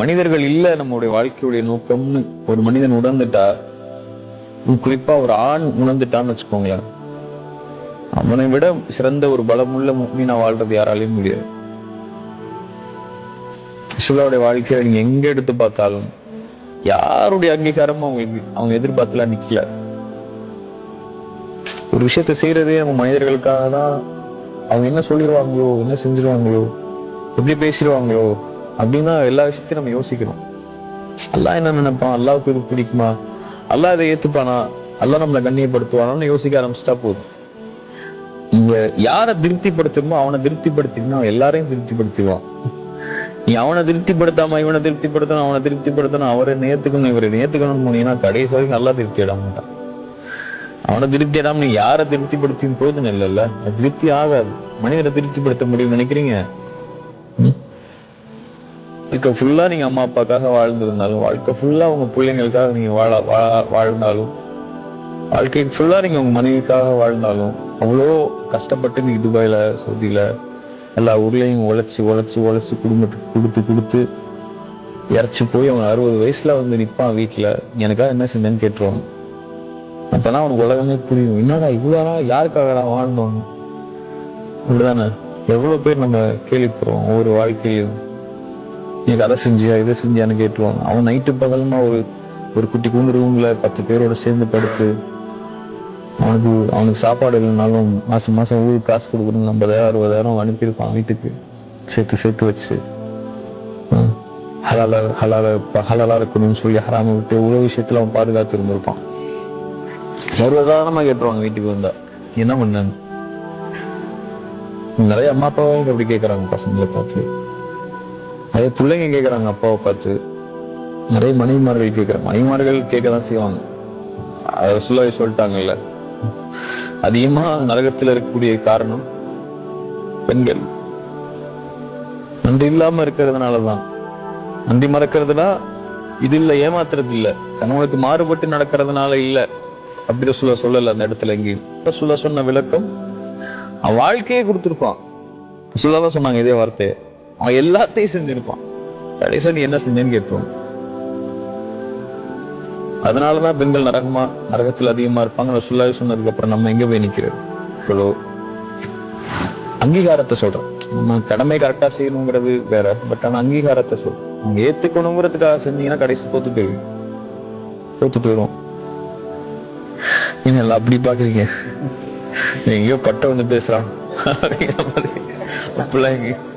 மனிதர்கள் இல்ல நம்மளுடைய வாழ்க்கையுடைய நோக்கம்னு ஒரு மனிதன் உணர்ந்துட்டா குறிப்பா ஒரு ஆண் உணர்ந்துட்டான்னு வச்சுக்கோங்களேன். அவனை விட சிறந்த ஒரு பலமுள்ள மீனா வாழ்றது யாராலையும் முடியாது. சுகாவுடைய வாழ்க்கையில நீங்க எங்க எடுத்து பார்த்தாலும் யாருடைய அங்கீகாரமும் அவங்களுக்கு அவங்க எதிர்பார்த்துல நிக்கல. ஒரு விஷயத்த செய்யறதே நம்ம மனிதர்களுக்காக தான் அவங்க என்ன சொல்லிடுவாங்களோ என்ன செஞ்சிருவாங்களோ எப்படி பேசிடுவாங்களோ அப்படின்னா எல்லா விஷயத்தையும் நம்ம யோசிக்கணும். அல்லாஹ் என்ன நினைப்பான்? அல்லாவுக்கு இது பிடிக்குமா? அல்லாஹ் இதை ஏத்துப்பானா? அல்லாஹ் நம்மளை கண்ணியப்படுத்துவானான்னு யோசிக்க ஆரம்பிச்சிட்டா போதும். இங்க யாரை திருப்திப்படுத்தணுமோ அவனை திருப்திப்படுத்தினா எல்லாரையும் திருப்திப்படுத்திடுவான். நீ அவனை திருப்திப்படுத்தாம இவனை திருப்திப்படுத்தணும் அவனை திருப்திப்படுத்தணும் அவரை நேர்த்துக்கணும் இவரை நேத்துக்கணும்னு போனீங்கன்னா கடைசி வரைக்கும் நல்லா திருப்தி இட மாட்டான். அவனை திருப்தி இடாம நீ யாரை திருப்திப்படுத்தியும் போதும் இல்லைல்ல. திருப்தி ஆகாது. மனிதரை திருப்திப்படுத்த முடியும்னு நினைக்கிறீங்க? வாழ்க்கை ஃபுல்லாக நீங்கள் அம்மா அப்பாக்காக வாழ்ந்திருந்தாலும் வாழ்க்கை ஃபுல்லாக உங்கள் பிள்ளைங்களுக்காக நீங்கள் வாழ வா- வாழ்ந்தாலும் வாழ்க்கை ஃபுல்லாக நீங்கள் உங்கள் மனைவிக்காக வாழ்ந்தாலும் அவ்வளோ கஷ்டப்பட்டு நீங்கள் துபாயில் சவுதியில் எல்லா ஊர்லேயும் உழைச்சி உழைச்சி உழைச்சி குடும்பத்துக்கு கொடுத்து கொடுத்து இறச்சி போய் அவன் அறுபது வயசில் வந்து நிற்பான் வீட்டில் எனக்காக என்ன செஞ்சேன்னு கேட்டுருவான். அப்போதான் அவனுக்கு உலகமே புரியும். என்னடா இவ்வளோ நாள் யாருக்காக நான் வாழ்ந்தோம் அப்படிதானே? எவ்வளோ பேர் நம்ம கேள்விப்படுறோம் ஒவ்வொரு வாழ்க்கையிலும். நீ கதை செஞ்சியா இதை செஞ்சியான்னு கேட்டுருவாங்க அவன் நைட்டு பகலுமா ஒரு ஒரு குட்டி கூண்டு ரூம்ல பத்து பேரோட சேர்ந்து படுத்து அவனுக்கு அவனுக்கு சாப்பாடு இல்லைனாலும் மாசம் மாசம் ஊருக்கு காசு கொடுக்கணும் ஐம்பதாயிரம் அறுபதாயிரம் அனுப்பியிருப்பான் வீட்டுக்கு. சேர்த்து சேர்த்து வச்சு. ஹலால ஹலால ப- ஹலாலா இருக்கணும்னு சொல்லி ஹராம விட்டு இவ்வளவு விஷயத்துல அவன் பாதுகாத்து இருந்திருப்பான். சர்வசாதாரணமா கேட்டுருவாங்க வீட்டுக்கு வந்தா. என்ன பண்ணாங்க? நிறைய அம்மா அப்பாவும் அப்படி கேட்கறாங்க பசங்களை பார்த்து. அதே பிள்ளைங்க கேட்குறாங்க அப்பாவை பார்த்து. நிறைய மனைவிமார்கள் கேட்குறாங்க மனைவிமார்கள் கேட்க தான் செய்வாங்க. அதை சொல்லவே சொல்லிட்டாங்கல்ல. அதிகமா நரகத்தில் இருக்கக்கூடிய காரணம் பெண்கள். நன்றி இல்லாம இருக்கிறதுனாலதான். நன்றி மறக்கிறதுனா இது இல்ல ஏமாத்துறது இல்ல. கணவனுக்கு மாறுபட்டு நடக்கிறதுனால இல்ல. அப்படி சொல்ல சொல்லல அந்த இடத்துல எங்கேயும். சொல்ல சொன்ன விளக்கம் அவன் வாழ்க்கையே கொடுத்துருப்பான். சொல்லதான் சொன்னாங்க இதே வார்த்தையை. அவன் எல்லாத்தையும் செஞ்சிருப்பான். கடைசியா நீ என்ன செஞ்சேன்னு கேட்போம். அதனாலதான் பெண்கள் நரகமா நரகத்தில் அதிகமா இருப்பாங்க. சொல்லாவே சொன்னதுக்கு அப்புறம் நம்ம எங்க போய் நிக்கிறோம்? அங்கீகாரத்தை சொல்றோம். நம்ம கடமை கரெக்டா செய்யணுங்கிறது வேற பட் ஆனா அங்கீகாரத்தை சொல்றோம். நீங்க ஏத்துக்கணுங்கிறதுக்காக செஞ்சீங்கன்னா கடைசி தோத்து போயிருவீங்க தோத்து போயிடும் என்ன அப்படி பாக்குறீங்க? எங்கேயோ பட்ட வந்து பேசுறான். அப்படிங்கிற மாதிரி. அப்படிலாம் எங்கேயும்.